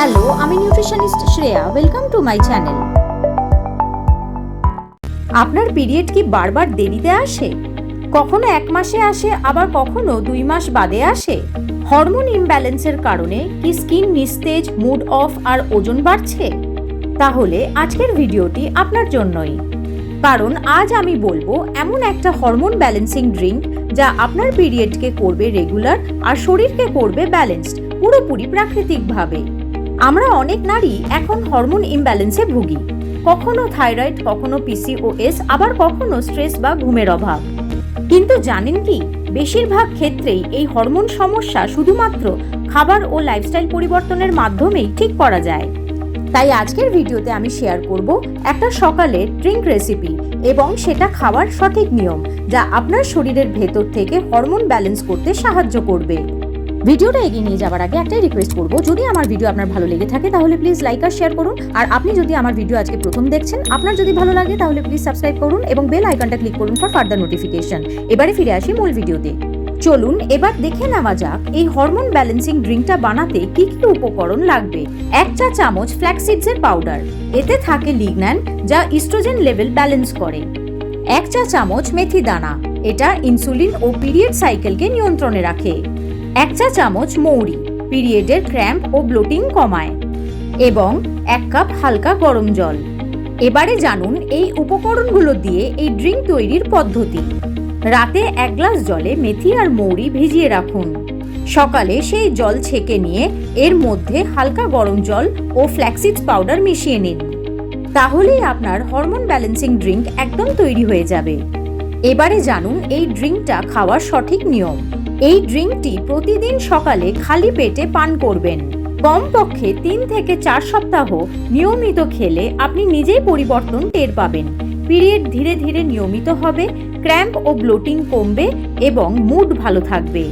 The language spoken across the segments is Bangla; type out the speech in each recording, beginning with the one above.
হ্যালো আমি nutritionist Shreya welcome to my channel আপনার পিরিয়ড কি বারবার দেরিতে আসে? কখনো এক মাসে আসে, আবার কখনো দুই মাস বাদে আসে? হরমোন ইমব্যালেন্সের কারণে কি স্কিন নিস্তেজ মুড অফ আর ওজন বাড়ছে? তাহলে আজকের ভিডিওটি আপনার জন্যই। কারণ আজ আমি বলব এমন একটা হরমোন ব্যালেন্সিং ড্রিঙ্ক যা আপনার পিরিয়ডকে করবে রেগুলার আর শরীরকে করবে ব্যালেন্সড পুরোপুরি প্রাকৃতিকভাবে। আমরা অনেক নারী এখন হরমোন ইমব্যালেন্সে ভুগি। কখনো থাইরয়েড, কখনো পিসিওএস আবার কখনো স্ট্রেস বা ঘুমের অভাব। কিন্তু জানেন কি, বেশিরভাগ ক্ষেত্রেই এই হরমোন সমস্যা শুধুমাত্র খাবার ও লাইফস্টাইল পরিবর্তনের মাধ্যমেই ঠিক করা যায়। তাই আজকের ভিডিওতে আমি শেয়ার করব একটা সকালের ড্রিঙ্ক রেসিপি এবং সেটা খাওয়ার সঠিক নিয়ম, যা আপনার শরীরের ভেতর থেকে হরমোন ব্যালেন্স করতে সাহায্য করবে। ভিডিওটা এগিয়ে নিয়ে যাওয়ার আগে একটাই রিকোয়েস্ট করব, যদি আমার ভিডিও আপনার ভালো লেগে থাকে, তাহলে প্লিজ লাইক আর শেয়ার করুন। আর আপনি যদি আমার ভিডিও আজকে প্রথম দেখছেন, আপনার যদি ভালো লাগে, তাহলে প্লিজ সাবস্ক্রাইব করুন এবং বেল আইকনটা ক্লিক করুন ফর ফার্দার নোটিফিকেশন এবারে ফিরে আসি মূল ভিডিওতে চলুন, এবার দেখে নেওয়া যাক এই হরমোন ব্যালেন্সিং ড্রিঙ্কটা বানাতে কি কি উপকরণ লাগবে। এক চা চামচ ফ্ল্যাক্সিডসের পাউডার এতে থাকে লিগন্যান যা ইস্ট্রোজেন লেভেল ব্যালেন্স করে। এক চা চামচ মেথি দানা, এটা ইনসুলিন ও পিরিয়ড সাইকেলকে নিয়ন্ত্রণে রাখে। এক চা চামচ মৌরি, পিরিয়ডের ক্র্যাম্প ও ব্লোটিং কমায় এবং এক কাপ হালকা গরম জল। এবারে জানুন এই উপকরণগুলো দিয়ে এই ড্রিঙ্ক তৈরির পদ্ধতি। রাতে এক গ্লাস জলে মেথি আর মৌরি ভিজিয়ে রাখুন। সকালে সেই জল ছেঁকে নিয়ে এর মধ্যে হালকা গরম জল ও ফ্ল্যাক্সিড পাউডার মিশিয়ে নিন। তাহলেই আপনার হরমোন ব্যালেন্সিং ড্রিঙ্ক একদম তৈরি হয়ে যাবে। এবারে জানুন এই ড্রিঙ্কটা খাওয়ার সঠিক নিয়ম। এই ড্রিঙ্কটি প্রতিদিন সকালে খালি পেটে পান করবেন। কমপক্ষে তিন থেকে চার সপ্তাহ নিয়মিত খেলে আপনি নিজেই পরিবর্তন টের পাবেন। পিরিয়ড ধীরে ধীরে নিয়মিত হবে, ক্র্যাম্প ও ব্লোটিং কমবে এবং মুড ভালো থাকবে।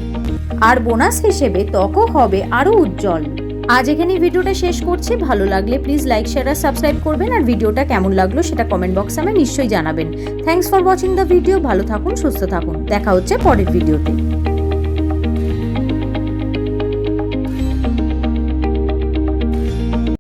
আর বোনাস হিসেবে ত্বকও হবে আরও উজ্জ্বল। আজ এখানে ভিডিওটা শেষ করছি। ভালো লাগলে প্লিজ লাইক শেয়ার আর সাবস্ক্রাইব করবেন। আর ভিডিওটা কেমন লাগল সেটা কমেন্ট বক্সে আমায় নিশ্চয়ই জানাবেন। Thanks for watching the video ভালো থাকুন, সুস্থ থাকুন। দেখা হচ্ছে পরের ভিডিওতে